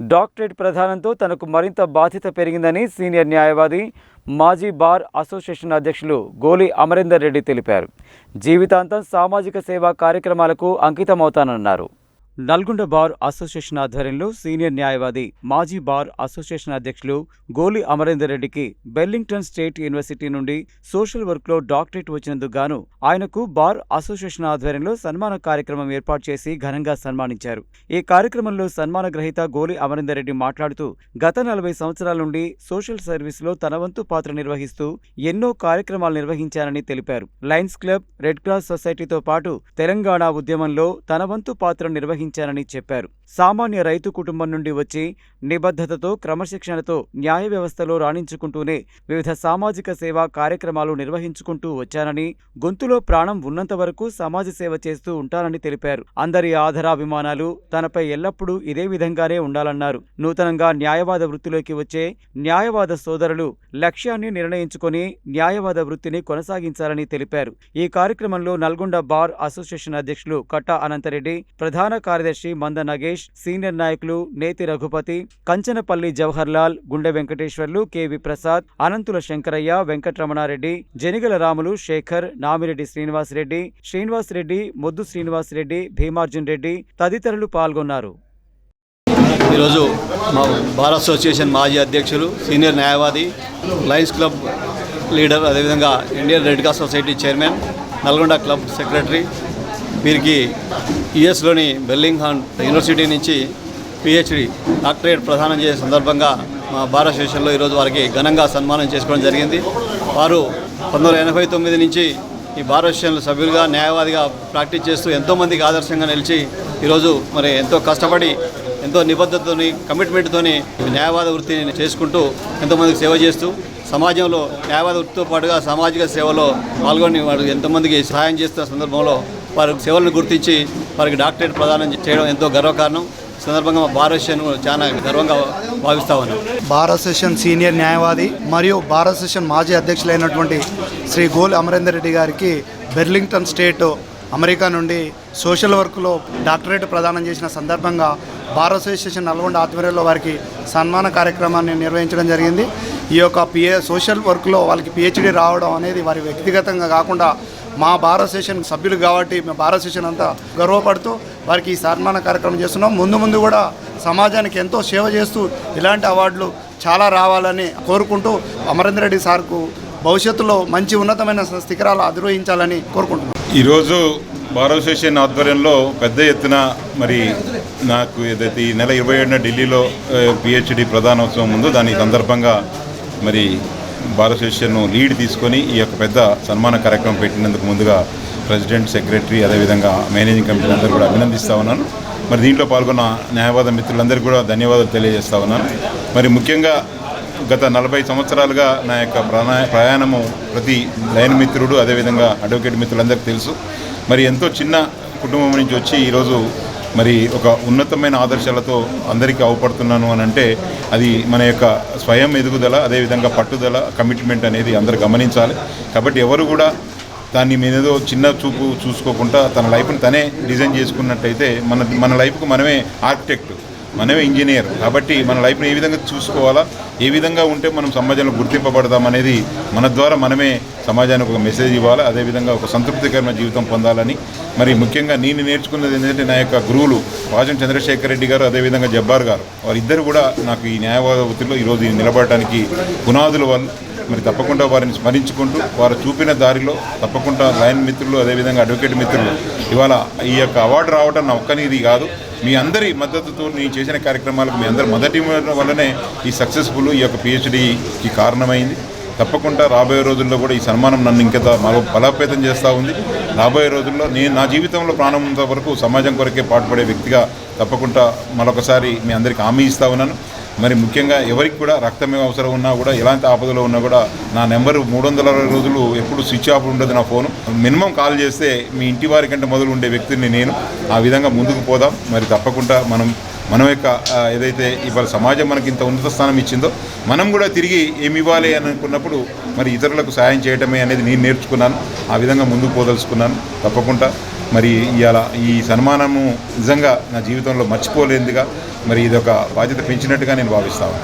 Doctorate ప్రధానంతో తనకు మరింత బాధ్యత పెరిగిందని సీనియర్ న్యాయవాది మాజీ బార్ అసోసియేషన్ అధ్యక్షులు గోలి అమరేందర్ రెడ్డి తెలిపారు. జీవితాంతం సామాజిక సేవా కార్యక్రమాలకు అంకితమవుతానన్నారు. నల్గొండ బార్ అసోసియేషన్ ఆధ్వర్యంలో సీనియర్ న్యాయవాది మాజీ బార్ అసోసియేషన్ అధ్యక్షులు గోలి అమరేందర్ రెడ్డికి బెల్లింగ్టన్ స్టేట్ యూనివర్సిటీ నుండి సోషల్ వర్క్లో డాక్టరేట్ వచ్చినందుకు గాను ఆయనకు బార్ అసోసియేషన్ ఆధ్వర్యంలో సన్మాన కార్యక్రమం ఏర్పాటు చేసి ఘనంగా సన్మానించారు. ఈ కార్యక్రమంలో సన్మాన గ్రహీత గోలి అమరేందర్ రెడ్డి మాట్లాడుతూ గత నలభై సంవత్సరాల నుండి సోషల్ సర్వీస్లో తన వంతు పాత్ర నిర్వహిస్తూ ఎన్నో కార్యక్రమాలు నిర్వహించానని తెలిపారు. లయన్స్ క్లబ్ రెడ్ క్రాస్ సొసైటీతో పాటు తెలంగాణ ఉద్యమంలో తన వంతు పాత్ర నిర్వహించానని చెప్పారు. సామాన్య రైతు కుటుంబం నుండి వచ్చి నిబద్ధతతో క్రమశిక్షణతో న్యాయ వ్యవస్థలో రాణించుకుంటూనే వివిధ సామాజిక సేవా కార్యక్రమాలు నిర్వహించుకుంటూ వచ్చానని గొంతులో ప్రాణం ఉన్నంత వరకు సమాజ సేవ చేస్తూ ఉంటానని తెలిపారు. అందరి ఆధారాభిమానాలు తనపై ఎల్లప్పుడూ ఇదే విధంగానే ఉండాలన్నారు. నూతనంగా న్యాయవాద వృత్తిలోకి వచ్చే న్యాయవాద సోదరులు లక్ష్యాన్ని నిర్ణయించుకొని న్యాయవాద వృత్తిని కొనసాగించాలని తెలిపారు. ఈ కార్యక్రమంలో నల్గొండ బార్ అసోసియేషన్ అధ్యక్షులు కట్టా అనంతరెడ్డి ప్రధాన కార్యదర్శి మంద నగేష్ సీనియర్ నాయకులు నేతి రఘుపతి కంచనపల్లి జవహర్ లాల్ గుండె వెంకటేశ్వర్లు కెవి ప్రసాద్ అనంతుల శంకరయ్య వెంకటరమణారెడ్డి జనిగల రాములు శేఖర్ నామిరెడ్డి శ్రీనివాసరెడ్డి శ్రీనివాసరెడ్డి మొద్దు శ్రీనివాసరెడ్డి భీమార్జున్ రెడ్డి తదితరులు పాల్గొన్నారు. ఈరోజు మా బార్ అసోసియేషన్ మాజీ అధ్యక్షులు సీనియర్ న్యాయవాది లయన్స్ క్లబ్ లీడర్ అదేవిధంగా Indian red cross society chairman Nalgonda club secretary వీరికి యుఎస్లోని బెల్లింగ్హాన్ యూనివర్సిటీ నుంచి పిహెచ్డి డాక్టరేట్ ప్రదానం చేసే సందర్భంగా మా భారత అసోసియేషన్లో ఈరోజు వారికి ఘనంగా సన్మానం చేసుకోవడం జరిగింది. వారు పంతొమ్మిది వందల ఎనభై తొమ్మిది నుంచి ఈ బార్ అసోసియేషన్ సభ్యులుగా న్యాయవాదిగా ప్రాక్టీస్ చేస్తూ ఎంతోమందికి ఆదర్శంగా నిలిచి ఈరోజు మరి ఎంతో కష్టపడి ఎంతో నిబద్ధతతోని కమిట్మెంట్తోని న్యాయవాద వృత్తిని చేసుకుంటూ ఎంతోమందికి సేవ చేస్తూ సమాజంలో న్యాయవాద వృత్తితో పాటుగా సామాజిక సేవలో పాల్గొని వారు ఎంతోమందికి సహాయం చేస్తున్న సందర్భంలో వారి సేవలను గుర్తించి వారికి డాక్టరేట్ ప్రదానం చేయడం ఎంతో గర్వకారణం. సందర్భంగా మా బార్ చాలా గర్వంగా భావిస్తా ఉన్నాం. భారత సెషన్ సీనియర్ న్యాయవాది మరియు భారత సెషన్ మాజీ అధ్యక్షులైనటువంటి శ్రీ గోల్ అమరేందర్ రెడ్డి గారికి బెర్లింగ్టన్ స్టేట్ అమెరికా నుండి సోషల్ వర్క్లో డాక్టరేట్ ప్రదానం చేసిన సందర్భంగా బార్ అసోసియేషన్ నల్గొండ ఆధ్వర్యంలో వారికి సన్మాన కార్యక్రమాన్ని నిర్వహించడం జరిగింది. ఈ యొక్క పిఏ సోషల్ వర్క్లో వాళ్ళకి పిహెచ్డి రావడం అనేది వారి వ్యక్తిగతంగా కాకుండా మా భారత అసోసియేషన్ సభ్యులు కాబట్టి మా భారత అసోసియేషన్ అంతా గర్వపడుతూ వారికి ఈ సన్మాన కార్యక్రమం చేస్తున్నాం. ముందు ముందు కూడా సమాజానికి ఎంతో సేవ చేస్తూ ఇలాంటి అవార్డులు చాలా రావాలని కోరుకుంటూ అమరేందర్ రెడ్డి సార్కు భవిష్యత్తులో మంచి ఉన్నతమైన శిఖరాలు అధిరోహించాలని కోరుకుంటున్నాం. ఈరోజు బార్ అసోసియేషన్ ఆధ్వర్యంలో పెద్ద ఎత్తున మరి నాకు ఏదైతే ఈ నెల ఇరవై ఏడున ఢిల్లీలో పిహెచ్డి ప్రధానోత్సవం ఉందో దాని సందర్భంగా మరి బార్ లీడ్ తీసుకొని ఈ యొక్క పెద్ద సన్మాన కార్యక్రమం పెట్టినందుకు ముందుగా ప్రెసిడెంట్ సెక్రటరీ అదేవిధంగా మేనేజింగ్ కమిటీ అందరూ కూడా అభినందిస్తూ ఉన్నాను. మరి దీంట్లో పాల్గొన్న న్యాయవాద మిత్రులందరికీ కూడా ధన్యవాదాలు తెలియజేస్తూ ఉన్నాను. మరి ముఖ్యంగా గత నలభై సంవత్సరాలుగా నా యొక్క ప్రయాణము ప్రతి లైన్ మిత్రుడు అదేవిధంగా అడ్వకేట్ మిత్రులందరికీ తెలుసు. మరి ఎంతో చిన్న కుటుంబం నుంచి వచ్చి ఈరోజు మరి ఒక ఉన్నతమైన ఆదర్శాలతో అందరికీ అవపడుతున్నాను అని అంటే అది మన యొక్క స్వయం ఎదుగుదల అదేవిధంగా పట్టుదల కమిట్మెంట్ అనేది అందరు గమనించాలి. కాబట్టి ఎవరు కూడా దాన్ని మీదేదో చిన్న చూపు చూసుకోకుండా తన లైఫ్ని తనే డిజైన్ చేసుకున్నట్టయితే మన మన లైఫ్కు మనమే ఆర్కిటెక్ట్. మనమే ఇంజనీర్. కాబట్టి మన లైఫ్ని ఏ విధంగా చూసుకోవాలా ఏ విధంగా ఉంటే మనం సమాజంలో గుర్తింపబడదాం అనేది మన ద్వారా మనమే సమాజానికి ఒక మెసేజ్ ఇవ్వాలి అదేవిధంగా ఒక సంతృప్తికరమైన జీవితం పొందాలని. మరి ముఖ్యంగా నేను నేర్చుకున్నది ఏంటంటే నా యొక్క గురువులు వాజం చంద్రశేఖర్ రెడ్డి గారు అదేవిధంగా జబ్బార్ గారు. వారిద్దరు కూడా నాకు ఈ న్యాయవాద వృత్తిలో ఈరోజు నిలబడటానికి పునాదులు వాళ్ళు మరి తప్పకుండా వారిని స్మరించుకుంటూ వారు చూపిన దారిలో తప్పకుండా లయన్ మిత్రులు అదేవిధంగా అడ్వకేట్ మిత్రులు ఇవాళ ఈ యొక్క అవార్డు రావడం నా ఒక్కనిది కాదు. మీ అందరి మద్దతుతో నేను చేసిన కార్యక్రమాలకు మీ అందరి మొదటి వల్లనే ఈ సక్సెస్ఫుల్ ఈ యొక్క పిహెచ్డికి కారణమైంది. తప్పకుండా రాబోయే రోజుల్లో కూడా ఈ సన్మానం నన్ను ఇంకా మరో బలోపేతం చేస్తూ ఉంది. రాబోయే రోజుల్లో నేను నా జీవితంలో ప్రాణం ఉన్నంత వరకు సమాజం కొరకే పాటుపడే వ్యక్తిగా తప్పకుండా మరొకసారి మీ అందరికీ హామీ ఇస్తూ ఉన్నాను. మరి ముఖ్యంగా ఎవరికి కూడా రక్తం అవసరం ఉన్నా కూడా ఎలాంటి ఆపదలో ఉన్నా కూడా నా నెంబరు మూడు వందల అరవై రోజులు ఎప్పుడు స్విచ్ ఆఫ్ ఉండదు నా ఫోను. మినిమం కాల్ చేస్తే మీ ఇంటి వారి కంటే మొదలు ఉండే వ్యక్తిని నేను ఆ విధంగా ముందుకు పోదాం. మరి తప్పకుండా మనం మన యొక్క ఏదైతే ఇవాళ సమాజం మనకి ఇంత ఉన్నత స్థానం ఇచ్చిందో మనం కూడా తిరిగి ఏమి ఇవ్వాలి అని అనుకున్నప్పుడు మరి ఇతరులకు సాయం చేయటమే అనేది నేను నేర్చుకున్నాను. ఆ విధంగా ముందుకు పోదలుచుకున్నాను. తప్పకుండా మరి ఇవాళ ఈ సన్మానము నిజంగా నా జీవితంలో మర్చిపోలేనిదిగా మరి ఇది ఒక బాధ్యత పెంచినట్టుగా నేను భావిస్తాను